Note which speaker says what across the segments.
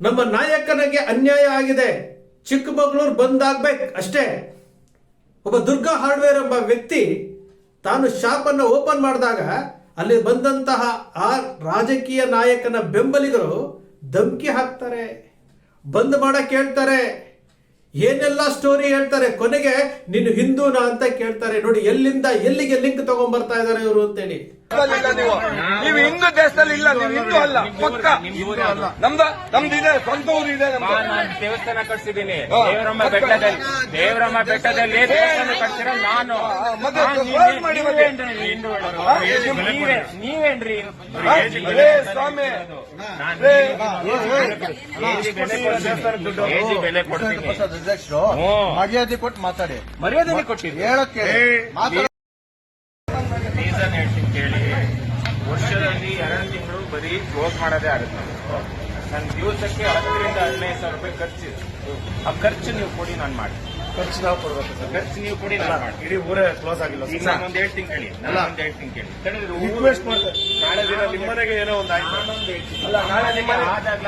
Speaker 1: ನಮ್ಮ ನಾಯಕನಿಗೆ ಅನ್ಯಾಯ ಆಗಿದೆ. ಚಿಕ್ಕಮಗಳೂರು ಬಂದಾಗ್ಬೇಕು ಅಷ್ಟೇ. ಒಬ್ಬ ದುರ್ಗಾ ಹಾರ್ಡ್ವೇರ್ ಎಂಬ ವ್ಯಕ್ತಿ ತಾನು ಶಾಪನ್ನು ಓಪನ್ ಮಾಡಿದಾಗ ಅಲ್ಲಿ ಬಂದಂತಹ ಆ ರಾಜಕೀಯ ನಾಯಕನ ಬೆಂಬಲಿಗರು ಧಮ್ಕಿ ಹಾಕ್ತಾರೆ, ಬಂದ್ ಮಾಡ ಹೇಳ್ತಾರೆ. ಏನೆಲ್ಲ ಸ್ಟೋರಿ ಹೇಳ್ತಾರೆ ಕೊನೆಗೆ ನೀನು ಹಿಂದೂನಾ ಅಂತ ಕೇಳ್ತಾರೆ ನೋಡಿ ಎಲ್ಲಿಂದ ಎಲ್ಲಿಗೆ ಲಿಂಕ್ ತಗೊಂಡ್ ಬರ್ತಾ ಇದಾರೆ ಇವರು ಅಂತೇಳಿ
Speaker 2: ನೀವು ನೀವು ಹಿಂದೂ ದೇಶದಲ್ಲಿ ಇಲ್ಲ ನೀವು ಹಿಂದೂ ಅಲ್ಲ ಪಕ್ಕ ನಮ್ದು ನಮ್ದು ಇದೆ ಸ್ವಂತ ಊರು ಇದೆ
Speaker 3: ನಾನು ದೇವಸ್ಥಾನ ಕಟ್ಸಿದ್ದೀನಿ ದೇವರಮ್ಮ ಬೆಟ್ಟದಲ್ಲಿ ದೇವರಮ್ಮ ಬೆಟ್ಟದಲ್ಲಿ ದೇವಸ್ಥಾನ ಕಟ್ಸಿರೋ ನಾನು ನೀವೇನ್ರಿ
Speaker 2: ಸ್ವಾಮಿ
Speaker 3: ಬೆಲೆ ಕೊಡ್ತೀನಿ.
Speaker 4: ಅಧ್ಯಕ್ಷರು. ಮರ್ಯಾದೆ ಕೊಟ್ಟು ಮಾತಾಡಿ.
Speaker 3: ಮರ್ಯಾದೆ ಕೊಟ್ಟಿರಿ
Speaker 4: ಹೇಳಕ್ಕೆ ಮಾತಾಡ
Speaker 3: ರೀಸನ್ ಹೇಳ್ತೀನಿ ಕೇಳಿ. ವರ್ಷದಲ್ಲಿ ಎರಡು ತಿಂಗಳು ಬರೀ ಕ್ಲೋಸ್ ಮಾಡೋದೇ ಆಗುತ್ತೆ. ನನ್ನ ದಿವಸಕ್ಕೆ ಹತ್ತರಿಂದ ಹದಿನೈದು ಸಾವಿರ ರೂಪಾಯಿ ಖರ್ಚು ಆ ಖರ್ಚು ನೀವು ಕೊಡಿ ನಾನು ಮಾಡಿ
Speaker 4: ಖರ್ಚು ನಾವು ಕೊಡ್ಬೇಕು
Speaker 3: ನೀವು ಕೊಡಿ
Speaker 4: ಇಡೀ ಊರೇ ಕ್ಲೋಸ್ ಆಗಿಲ್ಲ
Speaker 3: ಒಂದು ನಾನೊಂದು ಹೇಳ್ತೀನಿ ಕೇಳಿ. ಒಂದು ಹೇಳ್ತೀನಿ ಕೇಳಿ
Speaker 4: ರಿಕ್ವೆಸ್ಟ್ ಮಾಡ್ತಾರೆ ನಾಳೆ ದಿನ ನಿಮ್ಮನೆಗೆ ಏನೋ ಒಂದು ಆಯ್ತು. ಅಲ್ಲ, ನಾಳೆ
Speaker 3: ದಿನ
Speaker 4: ನಿಮ್ಮನೆ-
Speaker 3: ಆದಾಗ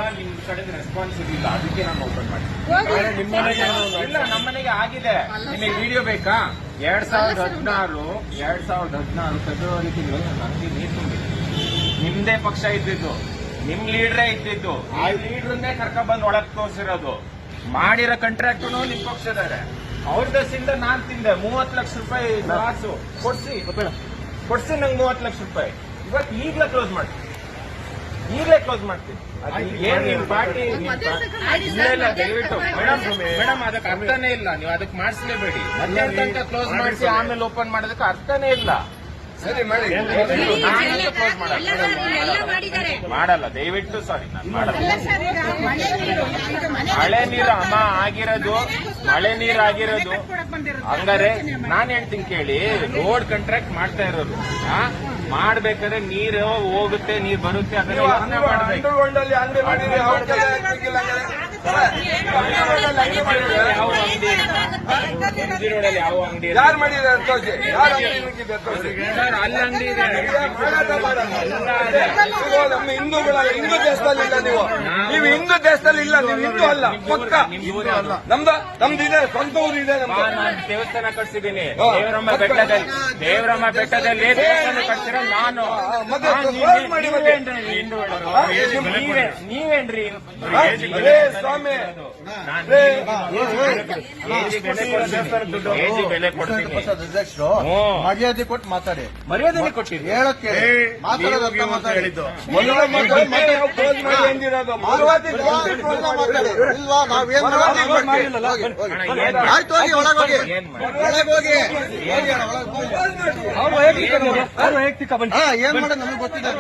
Speaker 3: ಕಡೆ ರೆಸ್ಪಾನ್ಸ್ ಇರಲಿಲ್ಲ ಅದಕ್ಕೆ ನಾನು ಓಪನ್ ಮಾಡಿ
Speaker 4: ನಾಳೆ ನಿಮ್ಮನೆಗೆ ಏನೋ ಒಂದು
Speaker 3: ಇಲ್ಲ ನಮ್ಮನೆಗೆ ಆಗಿದೆ. ನಿಮಗೆ ವಿಡಿಯೋ ಬೇಕಾ? ಎರಡ್ ಸಾವಿರದ ಹದಿನಾರು ಎರಡ್ ಸಾವಿರದ ಹದಿನಾರು ಫೆಬ್ರವರಿ ತಿಂಗಳು ನಾನು ನೀರು ತುಂಬಿದೆ ನಿಮ್ದೇ ಪಕ್ಷ ಇದ್ದಿದ್ದು ನಿಮ್ ಲೀಡ್ರೇ ಇದ್ದಿದ್ದು ಆ ಲೀಡ್ರನ್ನೇ ಕರ್ಕೊಂಡ್ ಬಂದು ಒಳಗ್ ತೋರಿಸಿರೋದು. ಮಾಡಿರೋ ಕಂಟ್ರಾಕ್ಟ್ ನಿಮ್ ಪಕ್ಷದಾರೆ ಅವ್ರ ದಸಿಂದ ನಾನ್ ತಿಂದೆ. ಮೂವತ್ ಲಕ್ಷ ರೂಪಾಯಿ ಲಾಸು ಕೊಡ್ಸಿ. ಕೊಡ್ಸಿ ನಂಗೆ ಮೂವತ್ ಲಕ್ಷ ರೂಪಾಯಿ. ಇವತ್ತು ಈಗ್ಲೇ ಕ್ಲೋಸ್ ಮಾಡ್ತೀನಿ ಈಗಲೇ ಕ್ಲೋಸ್ ಮಾಡ್ತೀನಿ. ಅದು ಏನ್ ನಿಮ್ ಪಾರ್ಟಿ ಇಲ್ಲ ದಯವಿಟ್ಟು. ಮೇಡಮ್ ಮೇಡಮ್ ಅದಕ್ಕೆ ಅರ್ಥನೇ ಇಲ್ಲ. ನೀವು ಅದಕ್ಕೆ ಮಾಡಿಸ್ಲೇಬೇಡಿ. ಕ್ಲೋಸ್ ಮಾಡಿಸಿ ಆಮೇಲೆ ಓಪನ್ ಮಾಡೋದಕ್ಕೆ ಅರ್ಥನೇ ಇಲ್ಲ.
Speaker 2: ಸರಿ ಮಾಡಿ.
Speaker 3: ಮಾಡಲ್ಲ ದಯವಿಟ್ಟು ಸಾರಿ ನಾನು ಮಾಡಲ್ಲ.
Speaker 5: ಮಳೆ ನೀರು ಈಗ
Speaker 3: ಮಳೆ ನೀರು ಅಮ್ಮ ಆಗಿರೋದು ಮಳೆ ನೀರು ಆಗಿರೋದು. ಹಂಗಾರೆ ನಾನ್ ಹೇಳ್ತೀನಿ ಕೇಳಿ ರೋಡ್ ಕಾಂಟ್ರಾಕ್ಟ್ ಮಾಡ್ತಾ ಇರೋದು? ಮಾಡ್ಬೇಕಾದ್ರೆ ನೀರು ಹೋಗುತ್ತೆ ನೀರ್ ಬರುತ್ತೆ ಅದನ್ನ ಯೋಚನೆ ಮಾಡ್ಬೇಕು. ಯಾವ ಅಂಗಡಿ?
Speaker 2: ಯಾರು ಮಾಡಿದ್ದಾರೆ ತೋರಿಸಿ ಯಾರು ಅಂಗಡಿ ತೋರಿಸಿ ನಮ್ಮ ಹಿಂದೂಗಳ ಹಿಂದೂ ದೇಶದಲ್ಲಿ ಇಲ್ಲ ನೀವು ನೀವು ಹಿಂದೂ ದೇಶದಲ್ಲಿ ಇಲ್ಲ ನೀವು ಹಿಂದೂ ಅಲ್ಲ ಪಕ್ಕ. ನಮ್ದು ನಮ್ದು ಇದೆ ಸ್ವಂತ ಊರು ಇದೆ
Speaker 3: ಹಾ,
Speaker 2: ನಮ್ದು
Speaker 3: ನಾನು ದೇವಸ್ಥಾನ ಕಟ್ಸಿದ್ದೀನಿ ದೇವರಮ್ಮ ಬೆಟ್ಟದಲ್ಲಿ ದೇವರಮ್ಮ ಬೆಟ್ಟದಲ್ಲಿ ದೇವಸ್ಥಾನ ಕಟ್ಸಿರೋ ನಾನು
Speaker 2: ಮತ್ತೆ ಮಾಡಿ ಮತ್ತೆ.
Speaker 3: ನೀವೇ- ನೀವೇನ್ರಿ
Speaker 2: ಸ್ವಾಮಿ
Speaker 3: ಬೆಲೆ ಕೊಡ್ತೀನಿ.
Speaker 4: ಅಧ್ಯಕ್ಷರು ಮರ್ಯಾದೆ ಕೊಟ್ಟು ಮಾತಾಡಿ.
Speaker 3: ಮರ್ಯಾದೆ ಕೊಟ್ಟಿರಿ
Speaker 4: ಹೇಳಕ್ಕೆ ಹೋಗಿ.
Speaker 3: ಅಣ್ಣ, ಏನ್
Speaker 4: ಆಯ್ತು ಹೋಗಿ ಮಾಡೋದು ನಮಗೆ ಗೊತ್ತಿದೆ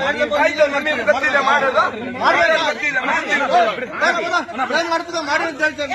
Speaker 4: ಮಾಡ್ತಿದ್ದ ಮಾಡಿ ಅಂತ ಹೇಳ್ತೇನೆ.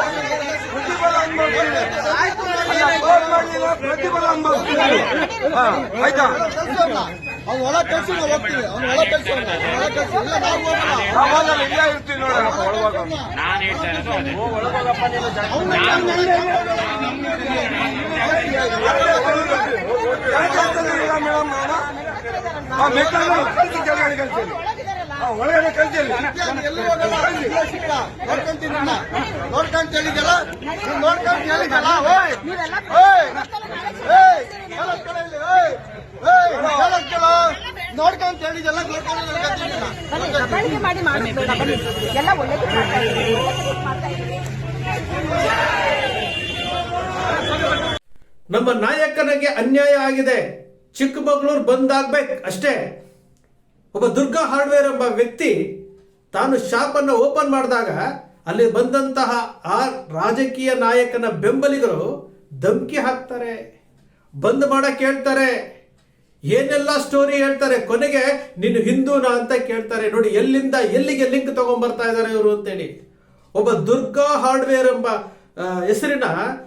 Speaker 2: ಆಯ್ತಾ?
Speaker 4: ಅವ್ನು ಕಳ್ಸಿ ನಾವು ಹೋಗ್ತೀವಿ ಅವ್ನು ಕಳ್ಸಿ ಕಳ್ಸಿ. ಇಲ್ಲ ನಾವು ಹೋಗಲ್ಲ.
Speaker 2: ಇಲ್ಲೇ ಇರ್ತೀವಿ
Speaker 3: ನಾನು ಹೇಳ್ತಾ ಇರೋದು
Speaker 2: ಕೆಳಗಡೆ ಹಾ ಒಳಗಡೆ
Speaker 4: ನಿನ್ನ. ನೋಡ್ಕೊಂತ ಹೇಳಿದ್ಯಲ್ಲ? ನೀನ್ ನೋಡ್ಕೊಂತ ಹೇಳಿದ್ಯಲ್ಲ? ಓಯ್! ಓಯ್ ಏಯ್ ಹೇಳೋದ್ ಕೇಳು ಇಲ್ಲಿ, ಓಯ್ ಏಯ್ ಹೇಳೋದ್ ಕೇಳು. ನೋಡ್ಕೊಂತ ಹೇಳಿದ್ಯಲ್ಲ ನೋಡ್ಕೊಂಡು ನೋಡ್ಕೊಂತೀನಿ ನಿನ್ನ.
Speaker 5: ದಬ್ಬಾಳಿಕೆ ಮಾಡಿ ಮಾಡೋದು ಬನ್ನಿ. ಎಲ್ಲ ಒಳ್ಳೇದು ಮಾಡ್ತಾ ಇದ್ದೀವಿ ಮಾಡ್ತಾ ಇದ್ದೀವಿ
Speaker 1: ನಮ್ಮ ನಾಯಕನಿಗೆ ಅನ್ಯಾಯ ಆಗಿದೆ. ಚಿಕ್ಕಮಗಳೂರು ಬಂದ್ ಆಗ್ಬೇಕು ಅಷ್ಟೇ. ಒಬ್ಬ ದುರ್ಗಾ ಹಾರ್ಡ್ವೇರ್ ಎಂಬ ವ್ಯಕ್ತಿ ತಾನು ಶಾಪನ್ನು ಓಪನ್ ಮಾಡಿದಾಗ ಅಲ್ಲಿ ಬಂದಂತಹ ಆ ರಾಜಕೀಯ ನಾಯಕನ ಬೆಂಬಲಿಗರು ಧಮ್ಕಿ ಹಾಕ್ತಾರೆ ಬಂದ್ ಮಾಡ ಹೇಳ್ತಾರೆ. ಏನೆಲ್ಲ ಸ್ಟೋರಿ ಹೇಳ್ತಾರೆ? ಕೊನೆಗೆ ನೀನು ಹಿಂದೂನಾ ಅಂತ ಕೇಳ್ತಾರೆ. ನೋಡಿ, ಎಲ್ಲಿಂದ ಎಲ್ಲಿಗೆ ಲಿಂಕ್ ತಗೊಂಡ್ಬರ್ತಾ ಇದ್ದಾರೆ ಇವರು ಅಂತೇಳಿ. ಒಬ್ಬ ದುರ್ಗಾ ಹಾರ್ಡ್ವೇರ್ ಎಂಬ ಹೆಸರಿನ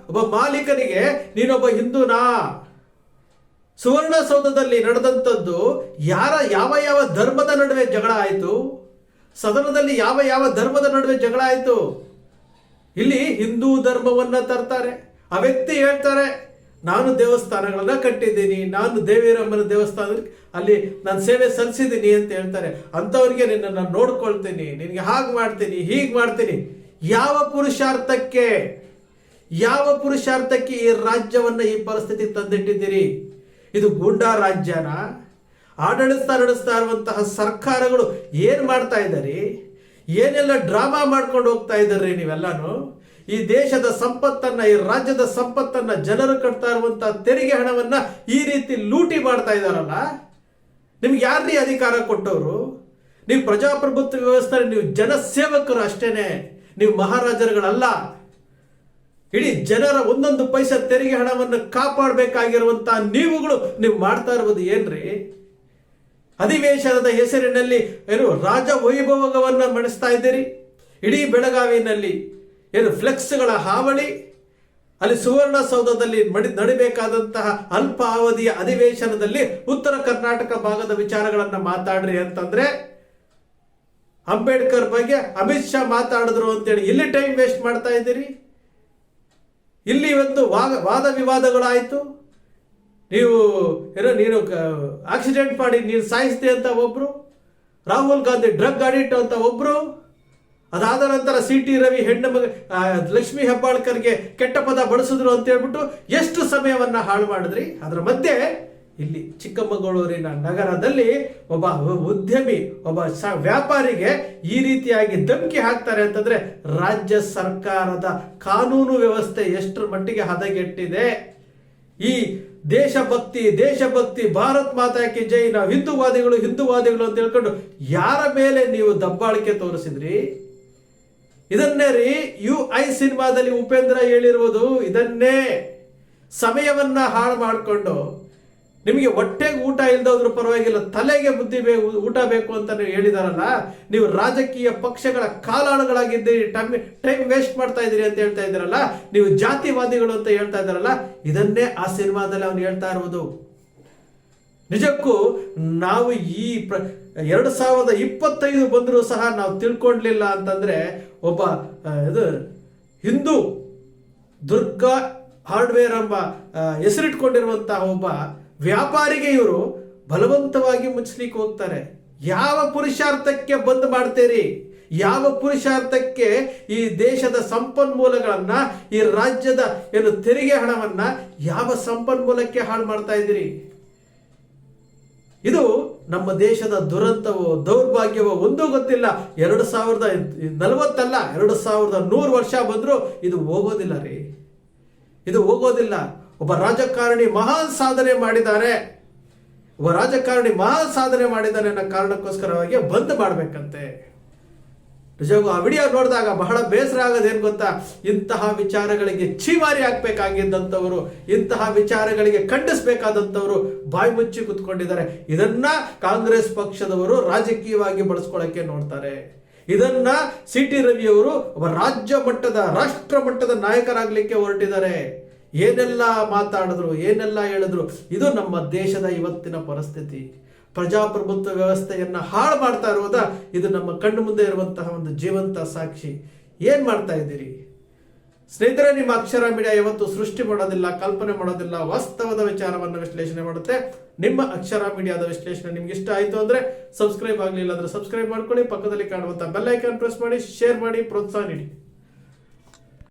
Speaker 1: ಒಬ್ಬ ಮಾಲೀಕನಿಗೆ, ನೀನೊಬ್ಬ ಹಿಂದೂನಾ? ಸುವರ್ಣಸೌಧದಲ್ಲಿ ನಡೆದಂಥದ್ದು ಯಾರ ಯಾವ ಯಾವ ಧರ್ಮದ ನಡುವೆ ಜಗಳ ಆಯಿತು? ಸದನದಲ್ಲಿ ಯಾವ ಯಾವ ಧರ್ಮದ ನಡುವೆ ಜಗಳ ಆಯಿತು? ಇಲ್ಲಿ ಹಿಂದೂ ಧರ್ಮವನ್ನ ತರ್ತಾರೆ. ಆ ವ್ಯಕ್ತಿ ಹೇಳ್ತಾರೆ ನಾನು ದೇವಸ್ಥಾನಗಳನ್ನ ಕಟ್ಟಿದ್ದೀನಿ, ನಾನು ದೇವಿರಮ್ಮನ ದೇವಸ್ಥಾನ ಅಲ್ಲಿ ನಾನು ಸೇವೆ ಸಲ್ಲಿಸಿದ್ದೀನಿ ಅಂತ ಹೇಳ್ತಾರೆ. ಅಂಥವ್ರಿಗೆ ನಿನ್ನನ್ನು ನೋಡ್ಕೊಳ್ತೀನಿ, ನಿನಗೆ ಹಾಗೆ ಮಾಡ್ತೀನಿ, ಹೀಗೆ ಮಾಡ್ತೀನಿ. ಯಾವ ಪುರುಷಾರ್ಥಕ್ಕೆ? ಯಾವ ಪುರುಷಾರ್ಥಕ್ಕೆ ಈ ರಾಜ್ಯವನ್ನ ಈ ಪರಿಸ್ಥಿತಿ ತಂದಿಟ್ಟಿದ್ದೀರಿ? ಇದು ಗೂಂಡಾ ರಾಜ್ಯನ? ಆಡಳಿತ ನಡೆಸ್ತಾ ಇರುವಂತಹ ಸರ್ಕಾರಗಳು ಏನು ಮಾಡ್ತಾ ಇದ್ದಾರೆ? ಏನೆಲ್ಲ ಡ್ರಾಮಾ ಮಾಡ್ಕೊಂಡು ಹೋಗ್ತಾ ಇದ್ದಾರೆ ನೀವೆಲ್ಲಾನು? ಈ ದೇಶದ ಸಂಪತ್ತನ್ನ, ಈ ರಾಜ್ಯದ ಸಂಪತ್ತನ್ನ ಜನರು ಕಟ್ತಾ ಇರುವಂತ ತೆರಿಗೆ ಹಣವನ್ನ ಈ ರೀತಿ ಲೂಟಿ ಮಾಡ್ತಾ ಇದಾರಲ್ಲ ನಿಮ್ಗೆ ಯಾರ್ರೀ ಅಧಿಕಾರ ಕೊಟ್ಟವರು? ನೀವು ಪ್ರಜಾಪ್ರಭುತ್ವ ವ್ಯವಸ್ಥೆ ನೀವು ಜನಸೇವಕರು ಅಷ್ಟೇನೆ, ನೀವು ಮಹಾರಾಜರುಗಳಲ್ಲ. ಇಡೀ ಜನರ ಒಂದೊಂದು ಪೈಸೆ ತೆರಿಗೆ ಹಣವನ್ನು ಕಾಪಾಡಬೇಕಾಗಿರುವಂತಹ ನೀವುಗಳು ನೀವು ಮಾಡ್ತಾ ಇರುವುದು ಏನ್ರಿ? ಅಧಿವೇಶನದ ಹೆಸರಿನಲ್ಲಿ ಏನು ರಾಜ ವೈಭವವನ್ನು ಮಣಿಸ್ತಾ ಇದ್ದೀರಿ? ಇಡೀ ಬೆಳಗಾವಿನಲ್ಲಿ ಏನು ಫ್ಲೆಕ್ಸ್ಗಳ ಹಾವಳಿ? ಅಲ್ಲಿ ಸುವರ್ಣಸೌಧದಲ್ಲಿ ಮಡಿ ನಡಿಬೇಕಾದಂತಹ ಅಲ್ಪ ಅವಧಿಯ ಅಧಿವೇಶನದಲ್ಲಿ ಉತ್ತರ ಕರ್ನಾಟಕ ಭಾಗದ ವಿಚಾರಗಳನ್ನು ಮಾತಾಡ್ರಿ ಅಂತಂದ್ರೆ, ಅಂಬೇಡ್ಕರ್ ಬಗ್ಗೆ ಅಮಿತ್ ಶಾ ಮಾತಾಡಿದ್ರು ಅಂತೇಳಿ ಇಲ್ಲಿ ಟೈಮ್ ವೇಸ್ಟ್ ಮಾಡ್ತಾ ಇದ್ದೀರಿ? ಇಲ್ಲಿ ಒಂದು ವಾದ ವಾದ ವಿವಾದಗಳಾಯಿತು. ನೀವು ಏನೋ, ನೀನು ಆಕ್ಸಿಡೆಂಟ್ ಮಾಡಿ ನೀನು ಸಾಯಿಸ್ತೀಯ ಅಂತ ಒಬ್ರು. ರಾಹುಲ್ ಗಾಂಧಿ ಡ್ರಗ್ ಅಡಿಕ್ಟ್ ಅಂತ ಒಬ್ರು. ಅದಾದ ನಂತರ ಸಿ ಟಿ ರವಿ ಹೆಣ್ಣು ಮಗ ಲಕ್ಷ್ಮಿ ಹೆಬ್ಬಾಳ್ಕರ್ಗೆ ಕೆಟ್ಟ ಪದ ಬಳಸಿದ್ರು ಅಂತ ಹೇಳ್ಬಿಟ್ಟು ಎಷ್ಟು ಸಮಯವನ್ನ ಹಾಳು ಮಾಡಿದ್ರಿ? ಅದರ ಮಧ್ಯೆ ಇಲ್ಲಿ ಚಿಕ್ಕಮಗಳೂರಿನ ನಗರದಲ್ಲಿ ಒಬ್ಬ ಉದ್ಯಮಿ, ಒಬ್ಬ ಸ- ವ್ಯಾಪಾರಿಗೆ ಈ ರೀತಿಯಾಗಿ ಧಮಕಿ ಹಾಕ್ತಾರೆ ಅಂತಂದ್ರೆ ರಾಜ್ಯ ಸರ್ಕಾರದ ಕಾನೂನು ವ್ಯವಸ್ಥೆ ಎಷ್ಟರ ಮಟ್ಟಿಗೆ ಹದಗೆಟ್ಟಿದೆ? ಈ ದೇಶಭಕ್ತಿ ದೇಶಭಕ್ತಿ, ಭಾರತ್ ಮಾತಾ ಕಿ ಜೈ, ನಾವು ಹಿಂದೂವಾದಿಗಳು ಹಿಂದೂವಾದಿಗಳು ಅಂತ ಹೇಳ್ಕೊಂಡು ಯಾರ ಮೇಲೆ ನೀವು ದಬ್ಬಾಳಿಕೆ ತೋರಿಸಿದ್ರಿ? ಇದನ್ನೇ ರೀ ಯು ಐ ಸಿನಿಮಾದಲ್ಲಿ ಉಪೇಂದ್ರ ಹೇಳಿರುವುದು ಇದನ್ನೇ. ಸಮಯವನ್ನ ಹಾಳು ಮಾಡಿಕೊಂಡು ನಿಮಗೆ ಹೊಟ್ಟೆಗೆ ಊಟ ಇಲ್ದೋದ್ರೂ ಪರವಾಗಿಲ್ಲ, ತಲೆಗೆ ಬುದ್ಧಿ ಬೇಕು ಊಟ ಬೇಕು ಅಂತ ಹೇಳಿದಾರಲ್ಲ, ನೀವು ರಾಜಕೀಯ ಪಕ್ಷಗಳ ಕಾಲಾಳುಗಳಾಗಿದ್ದೀರಿ, ಟೈಮ್ ಟೈಮ್ ವೇಸ್ಟ್ ಮಾಡ್ತಾ ಇದ್ದೀರಿ ಅಂತ ಹೇಳ್ತಾ ಇದ್ದೀರಲ್ಲ, ನೀವು ಜಾತಿವಾದಿಗಳು ಅಂತ ಹೇಳ್ತಾ ಇದ್ದಾರಲ್ಲ, ಇದನ್ನೇ ಆ ಸಿನಿಮಾದಲ್ಲಿ ಅವನು ಹೇಳ್ತಾ ಇರುವುದು. ನಿಜಕ್ಕೂ ನಾವು ಈ ಪ್ರ ಎರಡು ಸಾವಿರದ ಇಪ್ಪತ್ತೈದು ಬಂದರೂ ಸಹ ನಾವು ತಿಳ್ಕೊಂಡ್ಲಿಲ್ಲ ಅಂತಂದ್ರೆ ಒಬ್ಬ ಇದು ಹಿಂದೂ ದುರ್ಗಾ ಹಾರ್ಡ್ವೇರ್ ಎಂಬ ಹೆಸರಿಟ್ಕೊಂಡಿರುವಂತಹ ಒಬ್ಬ ವ್ಯಾಪಾರಿಗೆ ಇವರು ಬಲವಂತವಾಗಿ ಮುಚ್ಚಲಿಕ್ಕೆ ಹೋಗ್ತಾರೆ. ಯಾವ ಪುರುಷಾರ್ಥಕ್ಕೆ ಬಂದ್ ಮಾಡ್ತೀರಿ? ಯಾವ ಪುರುಷಾರ್ಥಕ್ಕೆ ಈ ದೇಶದ ಸಂಪನ್ಮೂಲಗಳನ್ನ, ಈ ರಾಜ್ಯದ ಏನು ತೆರಿಗೆ ಹಣವನ್ನ ಯಾವ ಸಂಪನ್ಮೂಲಕ್ಕೆ ಹಾಳು ಮಾಡ್ತಾ ಇದ್ದೀರಿ? ಇದು ನಮ್ಮ ದೇಶದ ದುರಂತವೋ, ದೌರ್ಭಾಗ್ಯವೋ ಒಂದೂ ಗೊತ್ತಿಲ್ಲ. ಎರಡು ಸಾವಿರದ ನಲವತ್ತಲ್ಲ, ಎರಡು ಸಾವಿರದ ನೂರು ವರ್ಷ ಬಂದರೂ ಇದು ಹೋಗೋದಿಲ್ಲ ರೀ. ಇದು ಹೋಗೋದಿಲ್ಲ. ಒಬ್ಬ ರಾಜಕಾರಣಿ ಮಹಾನ್ ಸಾಧನೆ ಮಾಡಿದ್ದಾರೆ. ಒಬ್ಬ ರಾಜಕಾರಣಿ ಮಹಾನ್ ಸಾಧನೆ ಮಾಡಿದ್ದಾರೆ ಅನ್ನೋ ಕಾರಣಕ್ಕೋಸ್ಕರವಾಗಿ ಬಂದ್ ಮಾಡ್ಬೇಕಂತೆ. ನಿಜವಾಗೂ ಆ ವಿಡಿಯೋ ನೋಡಿದಾಗ ಬಹಳ ಬೇಸರ ಆಗೋದೇನು ಗೊತ್ತಾ? ಇಂತಹ ವಿಚಾರಗಳಿಗೆ ಚೀಮಾರಿ ಹಾಕ್ಬೇಕಾಗಿದ್ದಂಥವರು, ಇಂತಹ ವಿಚಾರಗಳಿಗೆ ಖಂಡಿಸಬೇಕಾದಂಥವರು ಬಾಯಿ ಮುಚ್ಚಿ ಕುತ್ಕೊಂಡಿದ್ದಾರೆ. ಇದನ್ನ ಕಾಂಗ್ರೆಸ್ ಪಕ್ಷದವರು ರಾಜಕೀಯವಾಗಿ ಬಳಸ್ಕೊಳ್ಳೋಕ್ಕೆ ನೋಡ್ತಾರೆ. ಇದನ್ನ ಸಿ ಟಿ ರವಿಯವರು ರಾಜ್ಯ ಮಟ್ಟದ, ರಾಷ್ಟ್ರ ಮಟ್ಟದ ನಾಯಕರಾಗಲಿಕ್ಕೆ ಹೊರಟಿದ್ದಾರೆ. ಏನೆಲ್ಲ ಮಾತಾಡಿದ್ರು, ಏನೆಲ್ಲ ಹೇಳಿದ್ರು, ಇದು ನಮ್ಮ ದೇಶದ ಇವತ್ತಿನ ಪರಿಸ್ಥಿತಿ. ಪ್ರಜಾಪ್ರಭುತ್ವ ವ್ಯವಸ್ಥೆಯನ್ನು ಹಾಳು ಮಾಡ್ತಾ ಇರುವುದ, ಇದು ನಮ್ಮ ಕಣ್ಣು ಮುಂದೆ ಇರುವಂತಹ ಒಂದು ಜೀವಂತ ಸಾಕ್ಷಿ. ಏನು ಮಾಡ್ತಾ ಇದ್ದೀರಿ? ಸ್ನೇಹಿತರೆ, ನಿಮ್ಮ ಅಕ್ಷರ ಮೀಡಿಯಾ ಯಾವತ್ತು ಸೃಷ್ಟಿ ಮಾಡೋದಿಲ್ಲ, ಕಲ್ಪನೆ ಮಾಡೋದಿಲ್ಲ, ವಾಸ್ತವದ ವಿಚಾರವನ್ನು ವಿಶ್ಲೇಷಣೆ ಮಾಡುತ್ತೆ. ನಿಮ್ಮ ಅಕ್ಷರ ಮೀಡಿಯಾದ ವಿಶ್ಲೇಷಣೆ ನಿಮ್ಗೆ ಇಷ್ಟ ಆಯ್ತು ಅಂದ್ರೆ ಸಬ್ಸ್ಕ್ರೈಬ್ ಆಗಲಿಲ್ಲ ಅಂದ್ರೆ ಸಬ್ಸ್ಕ್ರೈಬ್ ಮಾಡ್ಕೊಳ್ಳಿ, ಪಕ್ಕದಲ್ಲಿ ಕಾಣುವಂತ ಬೆಲ್ ಐಕಾನ್ ಪ್ರೆಸ್ ಮಾಡಿ, ಶೇರ್ ಮಾಡಿ, ಪ್ರೋತ್ಸಾಹ ನೀಡಿ.